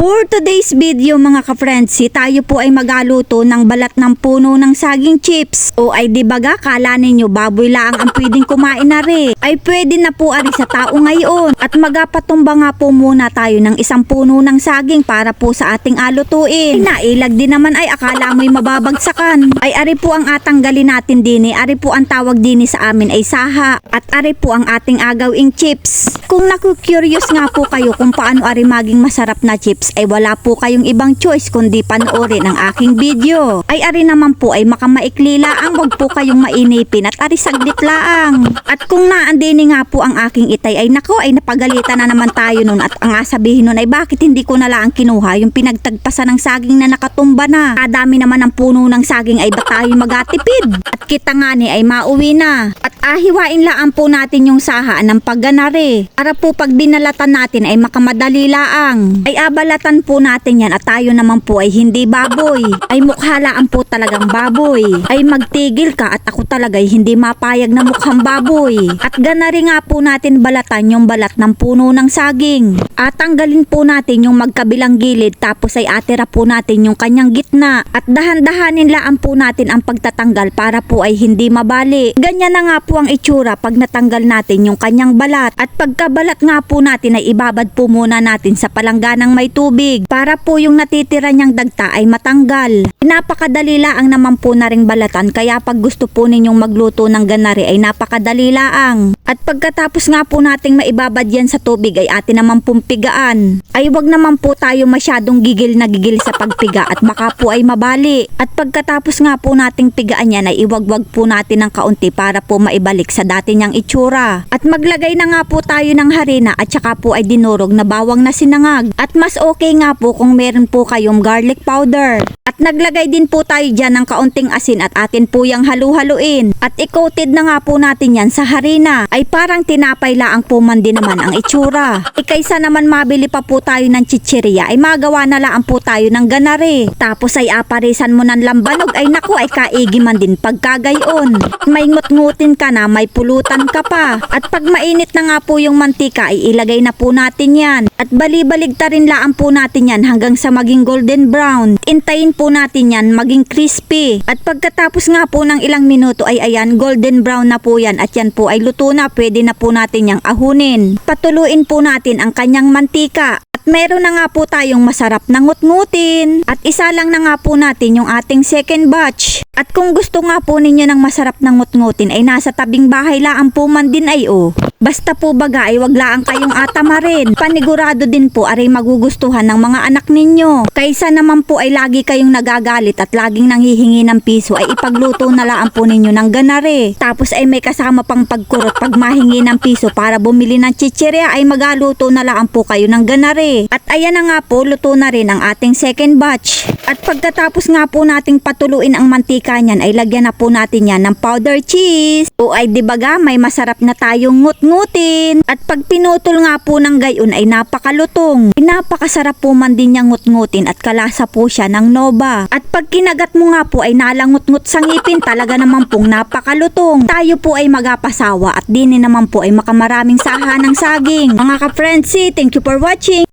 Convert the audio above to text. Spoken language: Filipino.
For today's video mga ka-friendsi, tayo po ay magaluto ng balat ng puno ng saging chips. O ay di baga, kala ninyo baboy lang ang pwedeng kumain na rin. Ay pwede na po ari sa tao ngayon. At magapatumba nga po muna tayo ng isang puno ng saging para po sa ating alutuin. Ay nailag din naman ay akala mo'y mababagsakan. Ay ari po ang atanggalin natin din Ari po ang tawag din sa amin ay saha. At ari po ang ating agawing chips. Kung naku-curious nga po kayo kung paano ari maging masarap na chips ay wala po kayong ibang choice kundi panoorin ang aking video. Ay ari naman po ay makamaikli laang wag po kayong mainipin at ari saglit laang. At kung naandini nga po ang aking itay ay nako ay napagalitan na naman tayo nun at ang sabihin nun ay bakit hindi ko na lang kinuha yung pinagtagpasan ng saging na nakatumba na. Kadami naman ng puno ng saging ay ba tayo magatipid? At kita nga ni ay mauwi na. At ahiwain laan po natin yung saha ng pagganari. Para po pag binalatan natin ay makamadali laang. Ay abalatan po natin yan at tayo naman po ay hindi baboy. Ay mukhalaan po talagang baboy. Ay magtigil ka at ako talaga ay hindi mapayag na mukhang baboy. At ganari nga po natin balatan yung balat ng puno ng saging. At tanggalin po natin yung magkabilang gilid tapos ay atira po natin yung kanyang gitna. At dahan-dahanin laan po natin ang pagtatanggal para po ay hindi mabali. Ganyan na nga po ang itsura pag natanggal natin yung kanyang balat. At pagkabalat nga po natin ay ibabad po muna natin sa palangganang may tubig para po yung natitira niyang dagta ay matanggal. Napakadali laang naman po na ring balatan kaya pag gusto po ninyong magluto ng ganari ay napakadali laang. At pagkatapos nga po nating maibabad yan sa tubig ay atin naman pong pigaan. Ay wag naman po tayo masyadong gigil na gigil sa pagpiga at baka po ay mabali. At pagkatapos nga po nating pigaan yan ay iwagwag po natin ng kaunti para po maibalik sa dati niyang itsura. At maglagay na nga po tayo ng harina at saka po ay dinurog na bawang na sinangag. At mas okay nga po kung meron po kayong garlic powder. At naglagay din po tayo dyan ng kaunting asin at atin po yung halu-haluin. At i-coated na nga po natin yan sa harina. Ay parang tinapay laang po man din naman ang itsura. E kaysa naman mabili pa po tayo ng chichirya ay magawa na lang po tayo ng ganare. Tapos ay aparisan mo ng lambanog ay naku ay kaigi man din pagkagayon. May ngut-ngutin ka na may pulutan ka pa. At pag mainit na nga po yung mantika ay ilagay na po natin yan. At balibalig ta rin laan po natin yan hanggang sa maging golden brown. Intayin po natin yan maging crispy. At pagkatapos nga po ng ilang minuto ay ayan golden brown na po yan at yan po ay luto na pwede na po natin yang ahunin. Patuluin po natin ang kanyang mantika. At meron na nga po tayong masarap na ngut-ngutin. At isa lang na nga po natin yung ating second batch. At kung gusto nga po ninyo ng masarap na ngut-ngutin ay nasa tabing bahay laan po man din ay oh. Basta po baga ay wag laang kayong atamarin. Panigurado din po aray magugustuhan ng mga anak ninyo. Kaysa naman po ay lagi kayong nagagalit at laging nanghihingi ng piso ay ipagluto na laan po ninyo ng ganare. Tapos ay may kasama pang pagkurot pag mahingi ng piso para bumili ng chichirya ay magaluto na laan po kayo ng ganare. At ayan na nga po, luto na rin ang ating second batch. At pagkatapos nga po nating patuluin ang mantika niyan ay lagyan na po natin yan ng powder cheese. O ay di baga may masarap na tayong ngut-ngutin. At pag pinutol nga po ng gayon ay napakalutong. Ay, Napakasarap po man din niyang ngut-ngutin at kalasa po siya ng nova. At pag kinagat mo nga po ay nalangut-ngut sa ngipin talaga naman pong napakalutong. Tayo po ay magapasawa at dini naman po ay makamaraming saha ng saging. Mga ka-friendsi, thank you for watching.